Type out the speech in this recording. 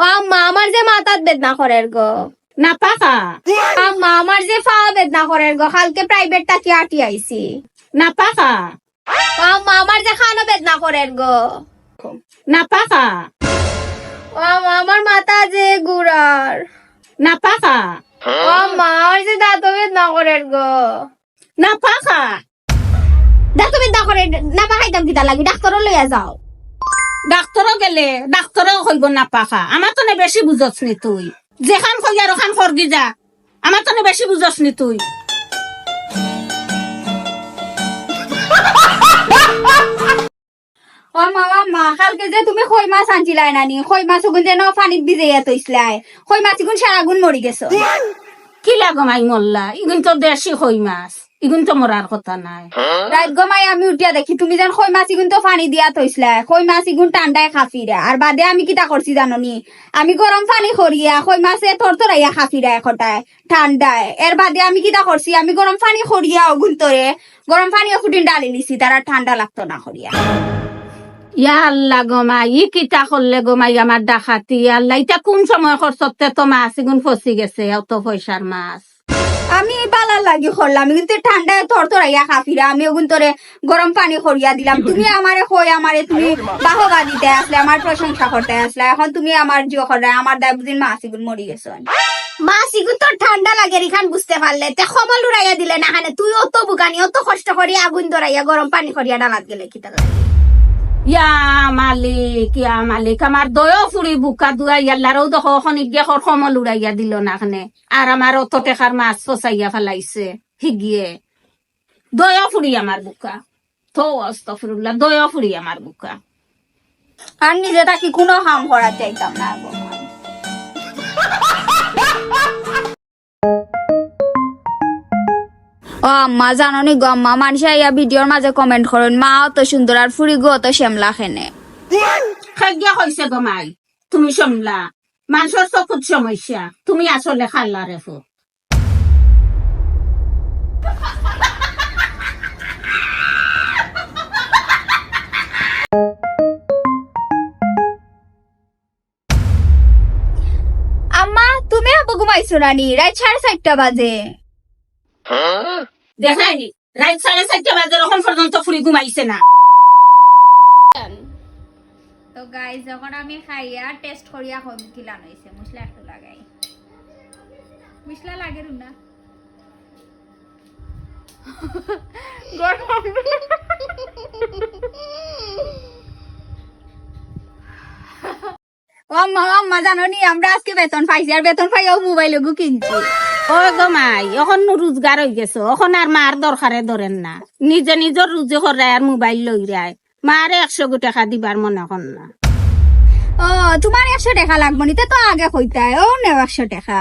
ও আম্মা আমার যে মাথাত বেদনা করের গো না পাকা আম্মা আমার যে পা বেদনা করের গো কালকে প্রাইভেট টাকি আটি আইছি? না পাকা ও আম্মা আমার যে খানো বেদনা করের গো না পাকা ও আম্মা আমার মাথা যে গুড়ার। না পাকা ও আম্মা আমার যে দাঁত বেদনা করের গো না পাকা দাঁত বেদনা করে না পাকাইতাম কিতা লাগি? ডাক্তারও লইয়া যাও। ডাক্তরও গেলে ডাক্তরও কইব না পাকা আমার তো বেশি বুঝস নি তুই। যেখান কই আর ওখান ফরগি যা। আমার তো বেশি বুঝস নি তুই। ও মামা মা কালকে যে তুমি কই মাছ আনছিলাই নানি কই মাছ ওগুন যেন পানিত ভিজাইয়া তৈছিলাই কই মাছ ইগুন সারাগুন মরি গেছো। কি লাগো মাই মল্লা? ইগুন তো দেশি কই মাছ। ইগুন তো মরার কথা নাই। রাত গমাই আমি উঠিয়া দেখি তুমি যেন কই মাছ ইগুন তো পানি দিয়া তৈছিলাই কই মাছ ইগুন ঠান্ডায় খাফিরা আর বাদে আমি কিতা করছি জাননি? আমি গরম পানি করিয়া কই মাছে তোর তোরাইয়া খাফিরা এখটায় ঠান্ডায় এর বাদে আমি কিতা করছি আমি গরম পানি করিয়া ওগুন তোরে গরম পানি ফুটিন ডালি নিছি তারা ঠান্ডা লাগতো না করিয়া ইয়া আল্লাহ গোমাই ই কিতা করলে গোমাই আমার ডাকাতি। আল্লাহ ইটা কোন সময় খরচতে তো মাছ ইগুন ফসি গেছে অত পয়সার মাছ। আমি বালা লাগি করলাম কিন্তু ঠান্ডায় তোর তোরাইয়া খাফিরা আমি ওগুন তোরে গরম পানি করিয়া দিলাম। তুমি আমারে কই আমারে তুমি বাহবা দিতে আসলে আমার প্রশংসা করতে আসলে। এখন তুমি আমার জিও করে আমার দায় বুঝিন মাসিগুন মরি গেছ। মাসিগুন তোর ঠান্ডা লাগে রিখান বুঝতে পারলে। তে খবল উড়াইয়া দিলে না হানে তুই অত বুকানি অত কষ্ট করি আগুন ধরাইয়া গরম পানি করিয়া ডালাত গেলে কি তার ইয়া মালিক ইয়া মালিক আমার বুকা দেখো সমল উড়াইয়া দিল না খানে। আর আমার অত টেকার মাছ ফসাইয়া ফেলাইছে হিগিয়ে দয় ফুরি আমার বুকা। তো অস্তফরুল্লাহ দয় ফুরি আমার বুকা। আর নিজে তাকে কোনো হাম করা চাইতাম না ও আম্মা জাননি গো আম্মা মানুষ ইয়া ভিডিওর মাঝে কমেন্ট করেন মা অত সুন্দর আর ফুরি গো অত শ্যামলা খেনে। খাদ্য হয়েছে গমাই তুমি সমলা মানুষের চকুত সমস্যা তুমি আসলে খাল্লা রেফো আম্মা তুমি আবু ঘুমাইছো নানি রাত সাড়ে চারটা বাজে। দেখাই রাত সাড়ে চারটা বাজে এখন পর্যন্ত ফুরি ঘুমাইছে না। তো গাইজ যখন আমি খাইয়া টেস্ট করিয়া কিলান হয়েছে মশলা একটু লাগাই। মশলা লাগে না। ও আম্মা জানো নি আমরা আজকে বেতন পাইছি আর বেতন পাইয়াও মোবাইল গু কিনছি গো মাই এখন রোজগার হয়ে গেছে এখন আর মার দরকারে ধরেন না। নিজে নিজের রুজি করায় আর মোবাইল লই রায় মারে একশো গো টাকা দিবার মনে কর না। ও তোমার একশো টাকা লাগবো নিতে তো আগে কইতায় ও নেও একশো টাকা।